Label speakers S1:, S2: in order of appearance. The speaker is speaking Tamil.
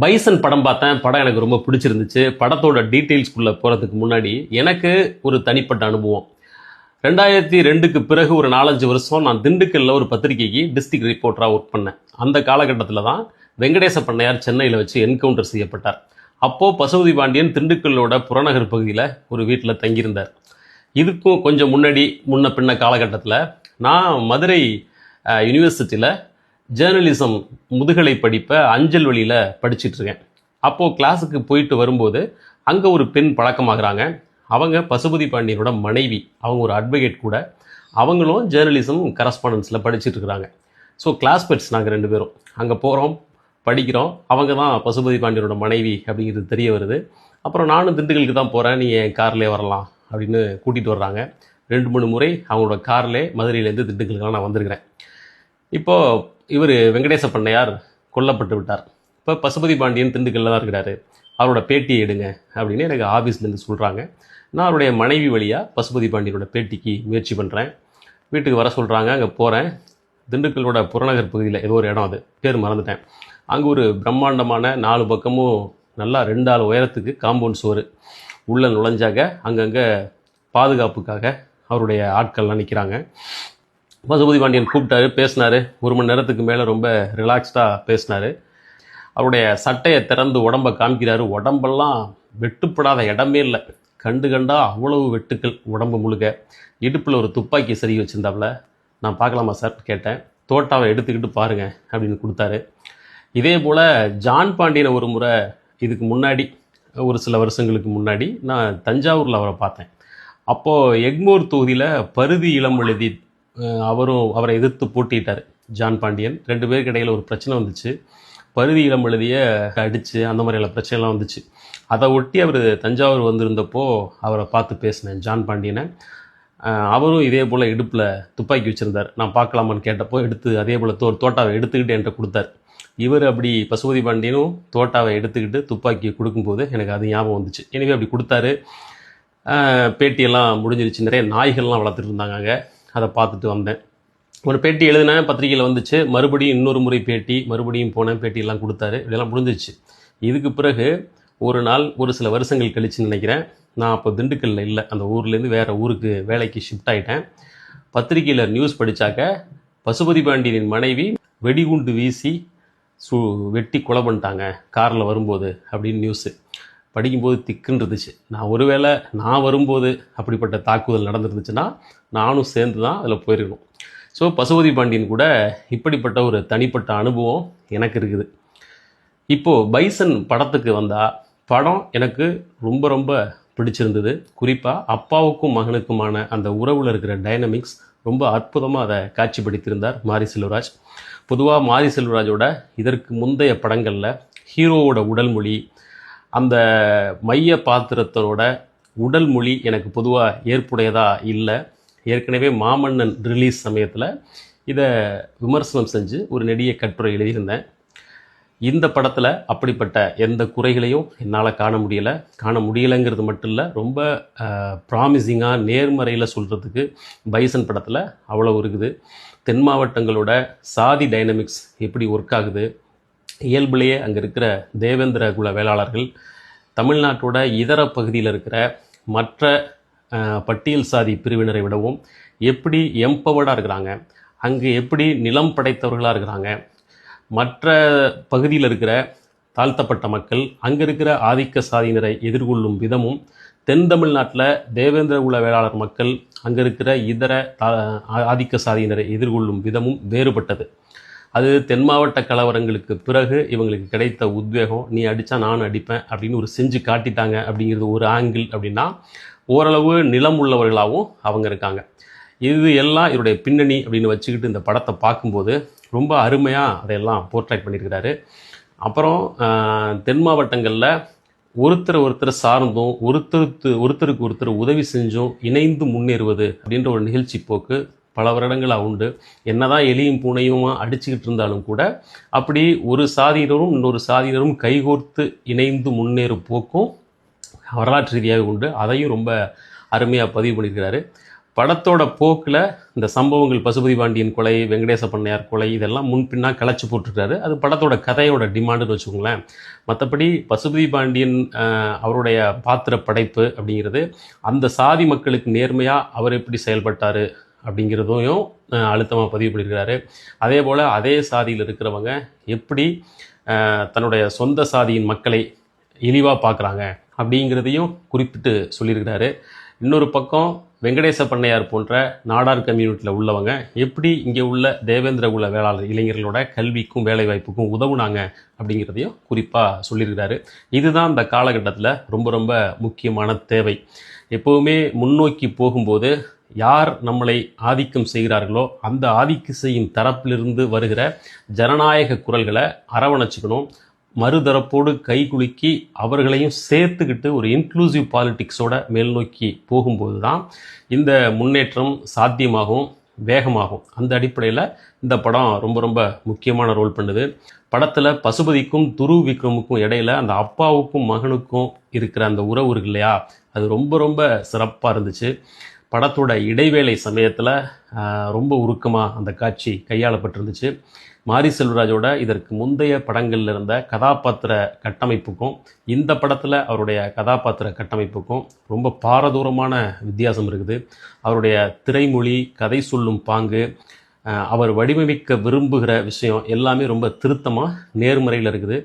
S1: பைசன் படம் பார்த்தேன். படம் எனக்கு ரொம்ப பிடிச்சிருந்துச்சு. படத்தோட டீட்டெயில்ஸ்குள்ளே போகிறதுக்கு முன்னாடி எனக்கு ஒரு தனிப்பட்ட அனுபவம். ரெண்டாயிரத்தி ரெண்டுக்கு பிறகு ஒரு நாலஞ்சு வருஷம் நான் திண்டுக்கல்ல ஒரு பத்திரிக்கைக்கு டிஸ்ட்ரிக்ட் ரிப்போர்ட்டராக ஒர்க் பண்ணேன். அந்த காலகட்டத்தில் தான் வெங்கடேச பண்ணையார் சென்னையில் வச்சு என்கவுண்டர் செய்யப்பட்டார். அப்போது பசுபதி பாண்டியன் திண்டுக்கல்லோட புறநகர் பகுதியில் ஒரு வீட்டில் தங்கியிருந்தார். இதுக்கும் கொஞ்சம் முன்னாடி முன்ன பின்ன காலகட்டத்தில் நான் மதுரை யூனிவர்சிட்டியில் ஜேர்னலிசம் முதுகலை படிப்பை அஞ்சல் வழியில் படிச்சிட்டு இருக்கேன் அப்போது கிளாஸுக்கு போயிட்டு வரும்போது அங்கே ஒரு பெண் பழக்கமாகறாங்க. அவங்க பசுபதி பாண்டியனோட மனைவி. அவங்க ஒரு அட்வொகேட் கூட. அவங்களும் ஜேர்னலிசம் கரஸ்பாண்டன்ஸில் படிச்சிட்டு இருக்கிறாங்க ஸோ கிளாஸ்மேட்ஸ் நாங்கள் ரெண்டு பேரும். அங்கே போகிறோம் படிக்கிறோம். அவங்க தான் பசுபதி பாண்டியனோட மனைவி அப்படிங்கிறது தெரிய வருது. அப்புறம் நானும் திண்டுக்கலுக்கு தான் போகிறேன் நீ என் கார்லேயே வரலாம் அப்படின்னு கூட்டிகிட்டு வர்றாங்க. ரெண்டு மூணு முறை அவங்களோட கார்லே மதுரையிலேருந்து திண்டுக்கலுக்கெல்லாம் நான் வந்திருக்கிறேன். இப்போது இவர் வெங்கடேச பண்ணையார் கொல்லப்பட்டு விட்டார். இப்போ பசுபதி பாண்டியன் திண்டுக்கல்ல தான் இருக்கிறாரு. அவரோட பேட்டியை எடுங்க அப்படின்னு எனக்கு ஆஃபீஸ்லேருந்து சொல்கிறாங்க நான் அவருடைய மனைவி வழியாக பசுபதி பாண்டியனோட பேட்டிக்கு முயற்சி பண்ணுறேன் வீட்டுக்கு வர சொல்கிறாங்க அங்கே போகிறேன் திண்டுக்கல்லோட புறநகர் பகுதியில் ஏதோ ஒரு இடம் அது. பேர் மறந்துட்டேன். அங்கே ஒரு பிரம்மாண்டமான நாலு பக்கமும் நல்லா ரெண்டு ஆள் உயரத்துக்கு காம்பவுண்ட் சுவர். உள்ளே நுழைஞ்சாக அங்கங்கே பாதுகாப்புக்காக அவருடைய ஆட்கள்லாம் நிற்கிறாங்க பசுபதி பாண்டியன் கூப்பிட்டாரு பேசினார். ஒரு மணி நேரத்துக்கு மேலே ரொம்ப ரிலாக்ஸ்டாக பேசினாரு. அவருடைய சட்டையை திறந்து உடம்பை காமிக்கிறாரு உடம்பெல்லாம் வெட்டுப்படாத இடமே இல்லை. கண்டு கண்டா அவ்வளவு வெட்டுக்கள் உடம்பு முழுக்க. இடுப்பில் ஒரு துப்பாக்கி சரி வச்சிருந்தாப்புல. நான் பார்க்கலாமா சார் கேட்டேன். தோட்டாவை எடுத்துக்கிட்டு பாருங்க அப்படின்னு கொடுத்தாரு. இதே போல் ஜான் பாண்டியனை ஒரு முறை இதுக்கு முன்னாடி ஒரு சில வருஷங்களுக்கு முன்னாடி நான் தஞ்சாவூரில் அவரை பார்த்தேன். அப்போது எக்மோர் தொகுதியில் பருதி இளம் எழுதி அவரும் அவரை எதிர்த்து போட்டிட்டார் ஜான் பாண்டியன். ரெண்டு பேருக்கு இடையில் ஒரு பிரச்சனை வந்துச்சு. பருதி இளம் எழுதிய அடித்து அந்த மாதிரியான பிரச்சனைலாம் வந்துச்சு. அதை ஒட்டி அவர் தஞ்சாவூர் வந்திருந்தப்போ அவரை பார்த்து பேசினேன் ஜான் பாண்டியனை. அவரும் இதே போல் இடுப்பில் துப்பாக்கி வச்சுருந்தார். நான் பார்க்கலாமான்னு கேட்டப்போ எடுத்து அதே போல் தோ தோட்டாவை எடுத்துக்கிட்டு என்கிட்ட கொடுத்தார். இவர் அப்படி பசுபதி பாண்டியனும் தோட்டாவை எடுத்துக்கிட்டு துப்பாக்கியை கொடுக்கும்போது எனக்கு அது ஞாபகம் வந்துச்சு. எனவே அப்படி கொடுத்தாரு. பேட்டியெல்லாம் முடிஞ்சிருச்சு. நிறைய நாய்கள்லாம் வளர்த்துட்டு இருந்தாங்க அதை பார்த்துட்டு வந்தேன். ஒரு பேட்டி எழுதினேன் பத்திரிக்கையில் வந்துச்சு. மறுபடியும் இன்னொரு முறை பேட்டி மறுபடியும் போனேன் பேட்டியெல்லாம் கொடுத்தாரு. இதெல்லாம் முடிஞ்சிச்சு. இதுக்கு பிறகு ஒரு நாள் ஒரு சில வருஷங்கள் கழிச்சுன்னு நினைக்கிறேன். நான் அப்போ திண்டுக்கல்ல இல்லை. அந்த ஊர்லேருந்து வேறு ஊருக்கு வேலைக்கு ஷிஃப்ட் ஆகிட்டேன் பத்திரிக்கையில் நியூஸ் படித்தாக்க பசுபதி பாண்டியனின் மனைவி வெடிகுண்டு வீசி சு வெட்டி கொலை பண்ணிட்டாங்க. காரில் வரும்போது அப்படின்னு நியூஸு படிக்கும்போது திக்குன்னு இருந்துச்சு நான் ஒருவேளை நான் வரும்போது அப்படிப்பட்ட தாக்குதல் நடந்துருந்துச்சுன்னா நானும் சேர்ந்து தான் அதில் போயிருக்கணும். ஸோ பசுபதி பாண்டியன் கூட இப்படிப்பட்ட ஒரு தனிப்பட்ட அனுபவம் எனக்கு இருக்குது. இப்போது பைசன் படத்துக்கு வந்தால் படம் எனக்கு ரொம்ப ரொம்ப பிடிச்சிருந்தது. குறிப்பாக அப்பாவுக்கும் மகனுக்குமான அந்த உறவில் இருக்கிற டைனமிக்ஸ் ரொம்ப அற்புதமாக அதை காட்சிப்படுத்தியிருந்தார் மாரி செல்வராஜ். பொதுவாக மாரி செல்வராஜோட இதற்கு முந்தைய படங்களில் ஹீரோவோட உடல் மொழி அந்த மைய பாத்திரத்தோட உடல் மொழி எனக்கு பொதுவாக ஏற்புடையதாக இல்லை. ஏற்கனவே மாமன்னன் ரிலீஸ் சமயத்தில் இதை விமர்சனம் செஞ்சு ஒரு நெடிய கட்டுரை எழுதியிருந்தேன். இந்த படத்தில் அப்படிப்பட்ட எந்த குறைகளையும் என்னால் காண முடியலை. காண முடியலைங்கிறது மட்டும் இல்லை ரொம்ப ப்ராமிசிங்காக நேர்மறையில் சொல்கிறதுக்கு பைசன் படத்தில் அவ்வளோ இருக்குது. தென் மாவட்டங்களோட சாதி டைனமிக்ஸ் எப்படி ஒர்க் ஆகுது? இயல்புலேயே அங்கே இருக்கிற தேவேந்திர குல வேளாளர்கள் தமிழ்நாட்டோட இதர பகுதியில் இருக்கிற மற்ற பட்டியல் சாதி பிரிவினரை விடவும் எப்படி எம்பவர்டாக இருக்கிறாங்க அங்கே எப்படி நிலம் படைத்தவர்களாக இருக்கிறாங்க மற்ற பகுதியில் இருக்கிற தாழ்த்தப்பட்ட மக்கள் அங்கே இருக்கிற ஆதிக்க சாதியினரை எதிர்கொள்ளும் விதமும் தென் தமிழ்நாட்டில் தேவேந்திர குல வேளாளர் மக்கள் அங்கே இருக்கிற இதர தா- ஆதிக்க சாதியினரை எதிர்கொள்ளும் விதமும் வேறுபட்டது. அது தென் மாவட்ட கலவரங்களுக்கு பிறகு இவங்களுக்கு கிடைத்த உத்வேகம் நீ அடித்தா நானும் அடிப்பேன் அப்படின்னு ஒரு செஞ்சு காட்டிட்டாங்க அப்படிங்கிறது ஒரு ஆங்கிள் அப்படின்னா ஓரளவு நிலம் உள்ளவர்களாகவும் அவங்க இருக்காங்க. இது எல்லாம் இவருடைய பின்னணி அப்படின்னு வச்சுக்கிட்டு இந்த படத்தை பார்க்கும்போது ரொம்ப அருமையாக அதையெல்லாம் போர்ட்ரேட் பண்ணியிருக்கிறாரு. அப்புறம் தென் மாவட்டங்களில் ஒருத்தர் ஒருத்தர் சார்ந்தும் ஒருத்தருக்கு ஒருத்தருக்கு ஒருத்தர் உதவி செஞ்சும் இணைந்து முன்னேறுவது அப்படின்ற ஒரு நிகழ்ச்சி போக்கு பல வருடங்களாக உண்டு. என்னதான் எலியும் பூனையுமா அடிச்சுக்கிட்டு இருந்தாலும் கூட அப்படி ஒரு சாதியினரும் இன்னொரு சாதியினரும் கைகோர்த்து இணைந்து முன்னேறும் போக்கும் வரலாற்று ரீதியாக உண்டு. அதையும் ரொம்ப அருமையாக பதிவு பண்ணியிருக்கிறாரு. படத்தோட போக்கில் இந்த சம்பவங்கள் பசுபதி பாண்டியன் கொலை வெங்கடேச பண்ணையார் கொலை இதெல்லாம் முன்பின்னா கிளச்சி போட்டிருக்காரு அது படத்தோட கதையோட டிமாண்டுன்னு வச்சுக்கோங்களேன். மற்றபடி பசுபதி பாண்டியன் அவருடைய பாத்திர படைப்பு அப்படிங்கிறது அந்த சாதி மக்களுக்கு நேர்மையாக அவர் எப்படி செயல்பட்டார் அப்படிங்கிறதையும் அழுத்தமாக பதிவு பண்ணியிருக்கிறாரு. அதே போல் அதே சாதியில் இருக்கிறவங்க எப்படி தன்னுடைய சொந்த சாதியின் மக்களை இழிவாக பார்க்குறாங்க அப்படிங்கிறதையும் குறிப்பிட்டு சொல்லியிருக்கிறாரு. இன்னொரு பக்கம் வெங்கடேச பண்ணையார் போன்ற நாடார் கம்யூனிட்டியில் உள்ளவங்க எப்படி இங்கே உள்ள தேவேந்திர குல வேளாளர் இளைஞர்களோட கல்விக்கும் வேலைவாய்ப்புக்கும் உதவுனாங்க அப்படிங்கிறதையும் குறிப்பாக சொல்லியிருக்கிறாரு. இதுதான் இந்த காலகட்டத்தில் ரொம்ப ரொம்ப முக்கியமான தேவை. எப்போவுமே முன்னோக்கி போகும்போது யார் நம்மளை ஆதிக்கம் செய்கிறார்களோ அந்த ஆதிக்கம் செய்யும் தரப்பிலிருந்து வருகிற ஜனநாயக குரல்களை அரவணைச்சிக்கணும். மறுதரப்போடு கைகுலுக்கி அவர்களையும் சேர்த்துக்கிட்டு ஒரு இன்க்ளூசிவ் பாலிட்டிக்ஸோட மேல் நோக்கி போகும்போது தான் இந்த முன்னேற்றம் சாத்தியமாகும் வேகமாகும் அந்த அடிப்படையில் இந்த படம் ரொம்ப ரொம்ப முக்கியமான ரோல் பண்ணுது. படத்தில் பசுபதிக்கும் துரு விக்ரமுக்கும் இடையில அந்த அப்பாவுக்கும் மகனுக்கும் இருக்கிற அந்த உறவு இருக்கு இல்லையா? அது ரொம்ப ரொம்ப சிறப்பாக இருந்துச்சு. படத்தோட இடைவேளை சமயத்தில் ரொம்ப உருக்கமாக அந்த காட்சி கையாளப்பட்டிருந்துச்சு. மாரி செல்வராஜோட இதற்கு முந்தைய படங்களில் இருந்த கதாபாத்திர கட்டமைப்புக்கும் இந்த படத்தில் அவருடைய கதாபாத்திர கட்டமைப்புக்கும் ரொம்ப பாரதூரமான வித்தியாசம் இருக்குது. அவருடைய திரைமொழி கதை சொல்லும் பாங்கு அவர் வடிவமைக்க விரும்புகிற விஷயம் எல்லாமே ரொம்ப திருத்தமாக நேர்முறையில் இருக்குது.